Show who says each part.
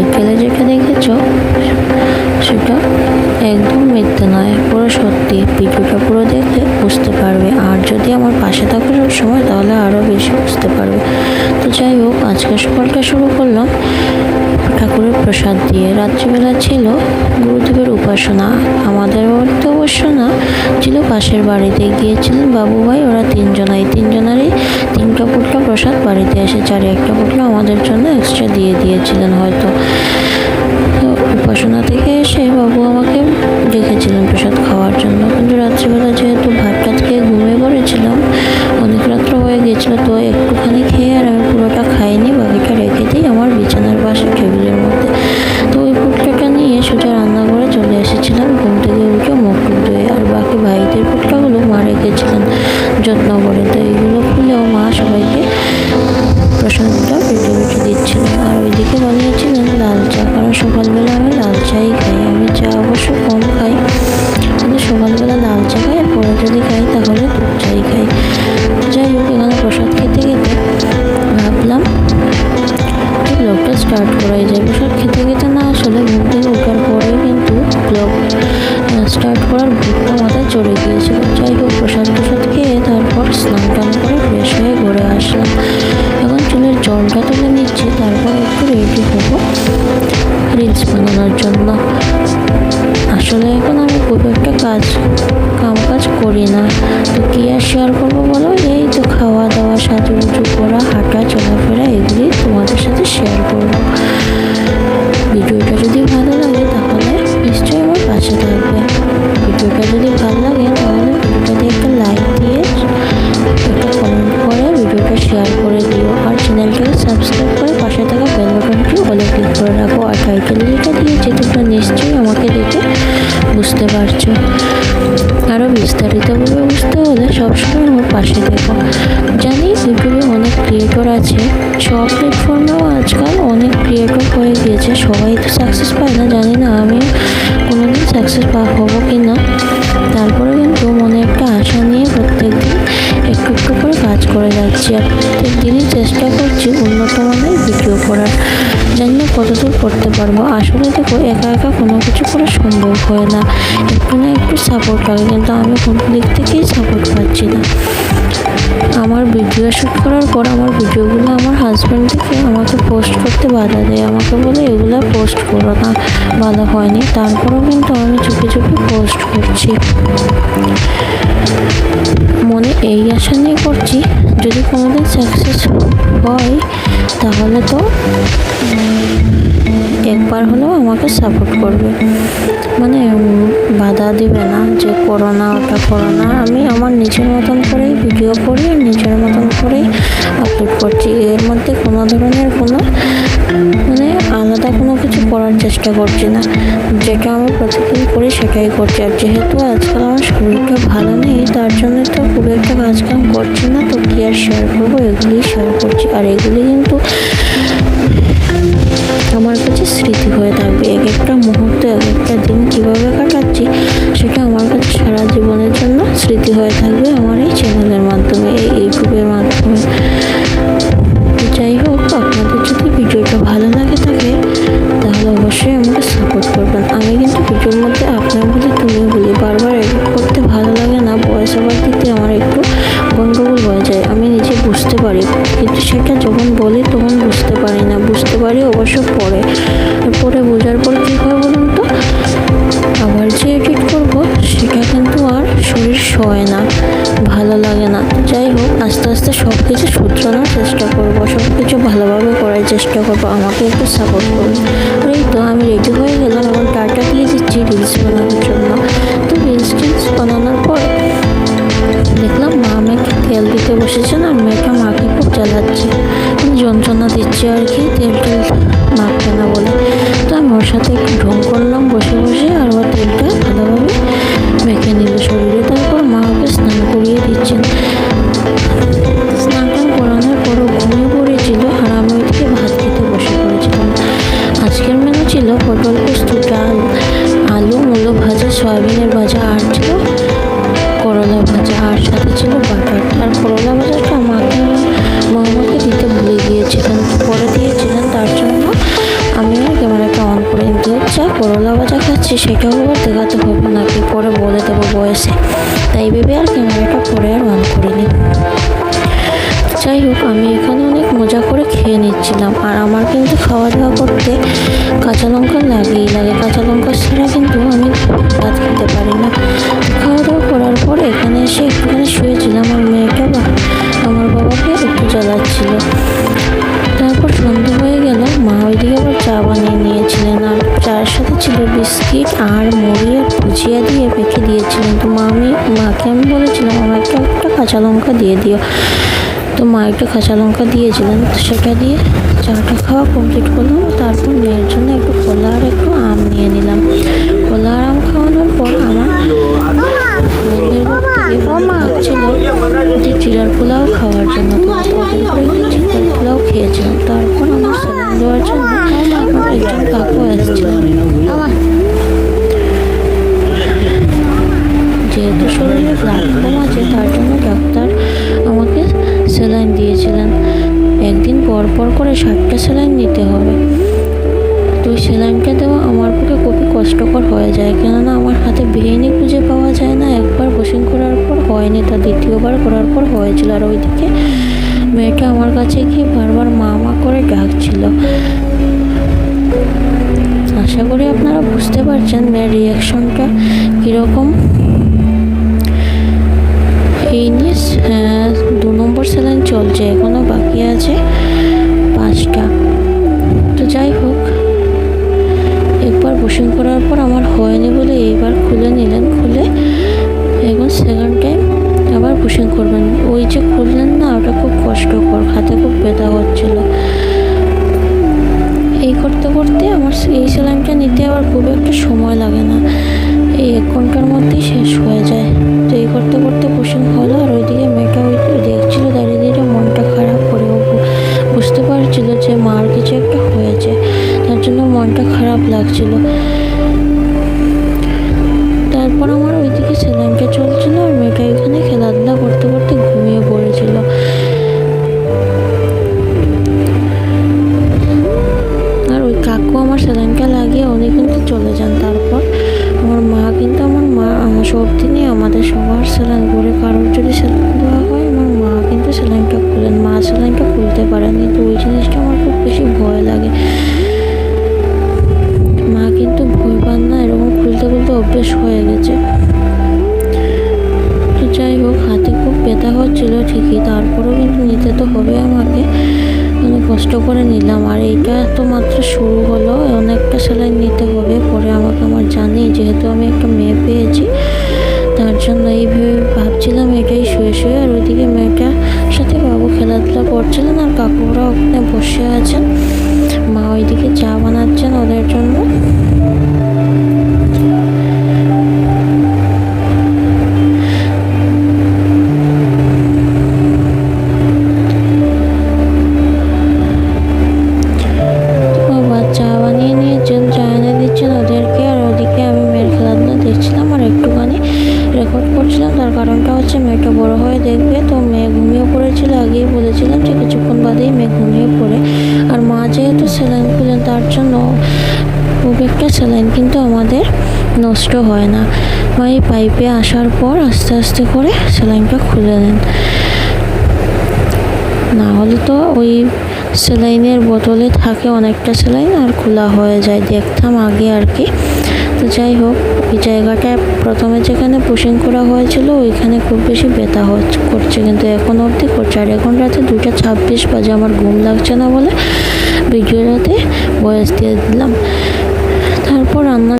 Speaker 1: টাইটেলে যেটা দেখেছ মিথ্যে নয়, পুরো সত্যি। ভিডিওটা পুরো দেখলে বুঝতে পারবে। আর যদি আমার পাশে থাকো সব সময় তাহলে আরও বেশি বুঝতে পারবে। তো যাই হোক, আজকে সকালটা শুরু করলাম ঠাকুরের প্রসাদ দিয়ে। রাত্রিবেলা ছিল গুরুদেবের উপাসনা। আমাদের বাড়িতে অবশ্য না, ছিল পাশের বাড়িতে। গিয়েছিলেন বাবু ভাই, ওরা তিনজনাই। তিনজনারই তিনটা পুটলা প্রসাদ বাড়িতে এসেছে আর একটা পুটলা আমাদের জন্য এক্সট্রা দিয়ে দিয়েছিলেন হয়তো। তো উপাসনা থেকে এসে বাবু আমাকে ডেকেছিলেন প্রসাদ খাওয়ার জন্য। কিন্তু রাত্রিবেলা যেহেতু ভাত টাত খেয়ে ঘুমিয়ে পড়েছিলাম, অনেক রাত্র হয়ে গেছিল, তো একটুখানি খেয়ে আর আমি পুরোটা খাইনি, বাকিটা রেখে দিই আমার বিছানার পাশে টেবিলের মধ্যে। তো ওই পুটকাটা নিয়ে সোজা রান্নাঘরে চলে এসেছিলাম, ঘুম থেকে উঠে মুখ ধুয়ে, আর বাকি ভাইদের পুটকাগুলো মা রেখেছিলেন। যত্ন জলটা তুলে নিচ্ছি, তারপর একটু রেডি হব রিলস বানানোর জন্য। আসলে এখন আমি খুব একটা কাজ কাম কাজ করি না। তো কী আর শেয়ার করব বলো? এই তো খাওয়া দাওয়া সাজুগুজু করা, হাঁটা, চলাফেরা এগুলি তোমাদের সাথে শেয়ার আর দিয়েছে তোমরা নিশ্চয়ই আমাকে দেখে বুঝতে পারছ। আরও বিস্তারিতভাবে বুঝতে হলে সবসময় আমার পাশে দেখো জানি ইউটিউবে অনেক ক্রিয়েটর আছে, সব প্ল্যাটফর্মেও আজকাল অনেক ক্রিয়েটর হয়ে গিয়েছে, সবাই তো সাকসেস পায় না, জানি না আমি কোনোদিন সাকসেস হব কি না একটু করে কাজ করে যাচ্ছি। প্রত্যেকদিনই চেষ্টা করছি উন্নত মানের ভিডিও করার। জানি না কতদূর করতে পারব। আসলে দেখো, একা একা কোনো কিছু করা সম্ভব হয় না। একটু না একটু সাপোর্ট লাগে, কিন্তু আমি কোনো দিক থেকেই সাপোর্ট পাচ্ছি না। আমার ভিডিও শ্যুট করার পর আমার ভিডিওগুলো আমার হাজব্যান্ড থেকে আমাকে পোস্ট করতে বাধা দেয়। আমাকে বলে, এগুলো পোস্ট করো না, বাধা হয়নি। তারপরেও কিন্তু আমি চুপি চুপি পোস্ট করছি। মনে এই আশা নিয়ে করছি, যদি কোনোদিন সাকসেস হয়, তাহলে তো একবার হলেও আমাকে সাপোর্ট করবে। মানে বাধা দিবে না যে করো না, ওটা করো না। আমি আমার নিজের মতন করেই ভিডিও করি, নিজের মতন করেই আপলোড করছি। এর মধ্যে কোনো ধরনের কোনো মানে আলাদা কোনো কিছু করার চেষ্টা করছি না। যেটা আমি প্রতিদিন করি সেটাই করছি। আর যেহেতু আজকাল আমার শরীরটা ভালো নেই, তার জন্য তো খুব একটা কাজ কাম করছি না। তো কি আর শেয়ার করব? এগুলি শেয়ার করছি। আর এগুলি কিন্তু স্মৃতি হয়ে থাকবে। এক একটা মুহূর্ত, এক একটা দিন কীভাবে কাটাচ্ছি, সেটা আমার কাছে সারা জীবনের জন্য স্মৃতি হয়ে থাকবে আমার এই চ্যানেলের মাধ্যমে, এই ইউটিউবের মাধ্যমে। যাই হোক, আপনাদের যদি ভিডিওটা ভালো লাগে থাকে, তাহলে অবশ্যই আমাকে কিছু শুধরানোর চেষ্টা করব সব কিছু ভালোভাবে করার চেষ্টা করব, আমাকে একটু সাপোর্ট আর এই তো আমি রেডি হয়ে গেলাম এবং টাটা দিয়ে দিচ্ছি রিলস বানানোর জন্য। তো রিলস টিলস বানানোর পর দেখলাম মা মেয়েকে তেল দিতে বসেছেন আর মেয়েটা মাকে খুব জ্বালাচ্ছে। যন্ত্রণা দিচ্ছে আর কি, তেল টেল মাখবে না বলে। তো আমি ওর সাথে একটু ঢং করলাম বসে বসে, আর ও তেলটা ভালোভাবে মেখে নিল শরীরে। তারপর মা ওকে স্নান করিয়ে দিচ্ছেন। সেটাও আবার দেখাতে হবে নাকি পরে বলে দেবো বয়সে। তাই ভেবে আর ক্যামেরাটা পরে আর অন করিনি। যাই হোক, আমি এখানে অনেক মজা করে খেয়ে নিচ্ছিলাম, আর আমার কিন্তু খাওয়া দাওয়া করতে কাঁচা লঙ্কা লাগেই লাগে। কাঁচা লঙ্কা ছাড়া কিন্তু আমি ভাত খেতে পারি না। খাওয়া দাওয়া করার পর এখানে এসে একটুখানি শুয়েছিলাম, আর মেয়েটা বা, আমার বাবাকে একটু জ্বালাচ্ছিল। তারপর সন্ধে হয়ে গেল, মা ওইদিকে আবার চা বানিয়ে নিয়েছিলেন। ছিল বিস্কিট আর মুড়ি আর ভুজিয়া দিয়ে রেখে দিয়েছিলেন তো মা আমি মাকে আমি বলেছিলাম, আমাকে একটা কাঁচা লঙ্কা দিয়ে দিও। তো মা একটু কাঁচা লঙ্কা দিয়েছিলেন। তো সেটা দিয়ে চাটা খাওয়া কমপ্লিট করলাম। তারপর মেয়ের জন্য একটু কলা আর একটু আম নিয়ে নিলাম। যেহেতু শরীরে ব্লাড কম আছে, তার জন্য ডাক্তার আমাকে স্যালাইন দিয়েছিলেন। একদিন পর পর করে ষাটটা স্যালাইন নিতে হবে। তো স্যালাইনটা দেওয়া আমার পক্ষে খুবই কষ্টকর হয়ে যায়। কেননা আমার হাতে ভেইনি খুঁজে পাওয়া যায় না। একবার বসিং করার পর হয়নি, তা দ্বিতীয়বার করার পর হয়েছিল। আর ওইদিকে মেয়েটা আমার কাছে গিয়ে বারবার মা মা করে ডাকছিল। আশা করি আপনারা বুঝতে পারছেন মেয়ের রিয়াকশনটা কীরকম। এই নিয়ে দু নম্বর স্যালাইন চলছে এখনও বাকি আছে পাঁচটা। তো যাই হোক, একবার বুশিং করার পর আমার হয়নি বলে এইবার খুলে নিলেন, খুলে এখন সেকেন্ড টাইম আবার বুশিং করবেন। ওই যে খুললেন না, ওটা খুব কষ্টকর হাতে খুব ব্যথা হচ্ছিল। এই করতে করতে আমার এই সেলাইনটা নিতে আবার খুব একটা সময় লাগে না। এই এক ঘণ্টার মধ্যেই শেষ হয়ে যায়। করতে করতে বুশিং হলো আর ওইদিকে মেয়েটা ওই দেখছিল, দাঁড়িয়ে দাঁড়িয়ে মনটা খারাপ করে বুঝতে পারছিল যে মার কিছু একটা হয়েছে, তার জন্য মনটা খারাপ লাগছিল। তারপর আমার ওইদিকে সেলাইনটা চলছিল আর মেয়েটা এখানে খেলাধুলা করতে করতে ঘুমিয়ে পড়েছিল। আর ওই কাকু আমার স্যালাইনটা লাগিয়ে উনি কিন্তু চলে যান সব আমাদের সবার স্যালাইন করে কারোর যদি স্যালাইন দেওয়া হয়, আমার মা কিন্তু স্যালাইনটা খুলেন। মা স্যালাইনটা খুলতে পারেনি তো ওই জিনিসটা আমার খুব বেশি ভয় লাগে। মা কিন্তু ভয় পান না, এরকম খুলতে খুলতে অভ্যেস হয়ে গেছে। তো যাই হোক, হাতে খুব ব্যথা হচ্ছিল ঠিকই, তারপরেও কিন্তু নিতে তো হবে আমাকে। অনেক কষ্ট করে নিলাম, আর এইটা তো মাত্র শুরু হলো, অনেকটা সেলাই নিতে হবে, পরে আমাকে আমার জানি যেহেতু আমি একটা মেয়ে পেয়েছি জন্য এইভাবে ভাবছিলাম এটাই শুয়ে শুয়ে, আর ওইদিকে মেয়েটার সাথে বাবু খেলাধুলা করছিলেন আর কাকুরা ওখানে বসে আছেন। মা ওইদিকে চা বানাচ্ছেন ওদের জন্য। তার জন্য খুব একটা স্যালাইন কিন্তু আমাদের নষ্ট হয় না। এই পাইপে আসার পর আস্তে আস্তে করে স্যালাইনটা খুলে নেন। না হলে তো ওই স্যালাইনের বোতলে থাকে অনেকটা স্যালাইন আর খোলা হয়ে যায়। দেখতাম আগে আর কি। তো যাই হোক ওই জায়গাটা প্রথমে যেখানে পুশিং করা হয়েছিল, ওইখানে খুব বেশি ব্যথা হচ্ছে করছে। কিন্তু এখন অবধি করছে। আর এখন রাতে দুটা ছাব্বিশ বাজে, আমার ঘুম লাগছে না বলে, ভিডিওটাতে বয়স দিয়ে দিলাম। তারপর রান্না